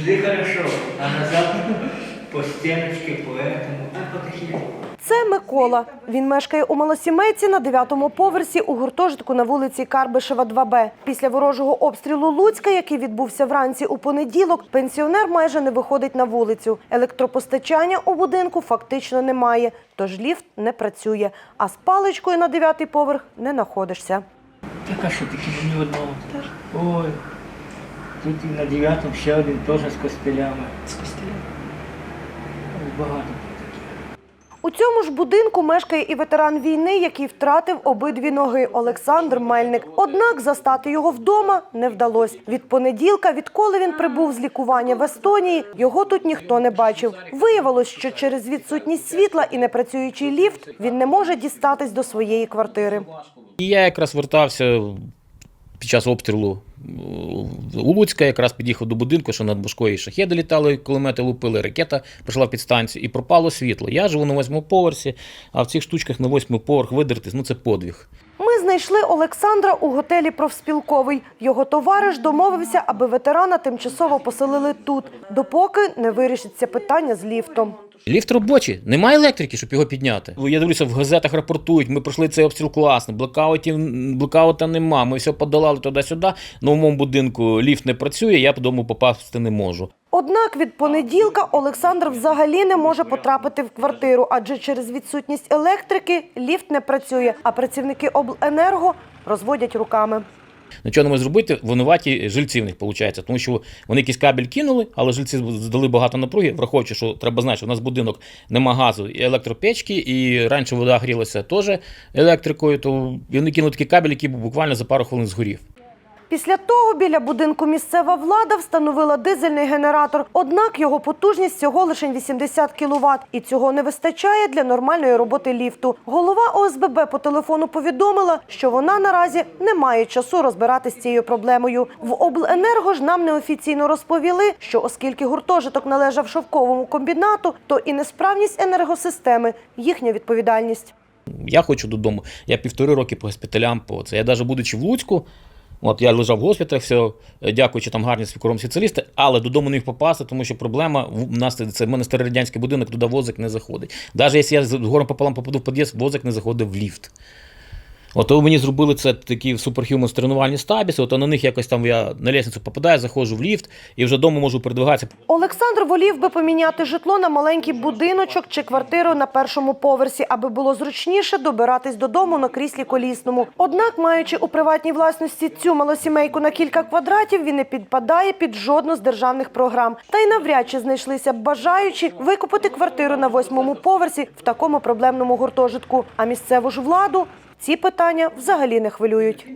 Сюди хорошо, а назад по стіночці, по этому, а потихеньку. Це Микола. Він мешкає у малосімейці на дев'ятому поверсі у гуртожитку на вулиці Карбишева, 2Б. Після ворожого обстрілу Луцька, який відбувся вранці у понеділок, пенсіонер майже не виходить на вулицю. Електропостачання у будинку фактично немає, тож ліфт не працює. А з паличкою на дев'ятий поверх не знаходишся. Так а що таке мені одного? Ой. Тут і на дев'ятому ще один теж з костелями. З костелями? Багато таких. У цьому ж будинку мешкає і ветеран війни, який втратив обидві ноги Олександр Мельник. Однак застати його вдома не вдалося. Від понеділка, відколи він прибув з лікування в Естонії, його тут ніхто не бачив. Виявилось, що через відсутність світла і непрацюючий ліфт він не може дістатись до своєї квартири. І я якраз вертався під час обстрілу у Луцька, якраз під'їхав до будинку, що над Башкою шахеди літали, кулемети лупили, ракета прийшла під станцію і пропало світло. Я живу на восьмому поверсі, а в цих штучках на восьмий поверх видертись, ну це подвиг. Ми знайшли Олександра у готелі профспілковий. Його товариш домовився, аби ветерана тимчасово поселили тут, допоки не вирішиться питання з ліфтом. Ліфт робочий, немає електрики, щоб його підняти. Я дивлюся, в газетах рапортують, ми пройшли цей обстріл класно, блекаутів, блекаута нема, ми все подолали туди-сюди. На моєму будинку ліфт не працює, я по дому попасти не можу. Однак від понеділка Олександр взагалі не може потрапити в квартиру, адже через відсутність електрики ліфт не працює, а працівники обленерго розводять руками. Нічого не може зробити, винуваті жильці в них виходить, тому що вони якийсь кабель кинули, але жильці здали багато напруги, враховуючи, що треба знати, що у нас будинок нема газу і електропечки, і раніше вода грілася теж електрикою, то вони кинули такий кабель, який буквально за пару хвилин згорів. Після того біля будинку місцева влада встановила дизельний генератор, однак його потужність всього лише 80 кВт, і цього не вистачає для нормальної роботи ліфту. Голова ОСББ по телефону повідомила, що вона наразі не має часу розбиратися з цією проблемою. В обленерго ж нам неофіційно розповіли, що оскільки гуртожиток належав шовковому комбінату, то і несправність енергосистеми їхня відповідальність. Я хочу додому. Я півтори роки по госпіталям по це. Я навіть будучи в Луцьку, от я лежав в госпіталях, все, дякуючи там гарні спікором спеціалісти, але додому не міг попасти, тому що проблема в нас це в мене старий радянський будинок, туди возик не заходить. Навіть якщо я з гором пополам попаду в під'їзд, возик не заходить в ліфт. Ото мені зробили це такі суперхюманс тренувальні стабіси, от на них якось там я на лісницю попадаю, заходжу в ліфт і вже вдома можу передвигатися. Олександр волів би поміняти житло на маленький будиночок чи квартиру на першому поверсі, аби було зручніше добиратись додому на кріслі колісному. Однак, маючи у приватній власності цю малосімейку на кілька квадратів, він не підпадає під жодну з державних програм. Та й навряд чи знайшлися бажаючі викупити квартиру на восьмому поверсі в такому проблемному гуртожитку. А місцеву ж владу ці питання взагалі не хвилюють.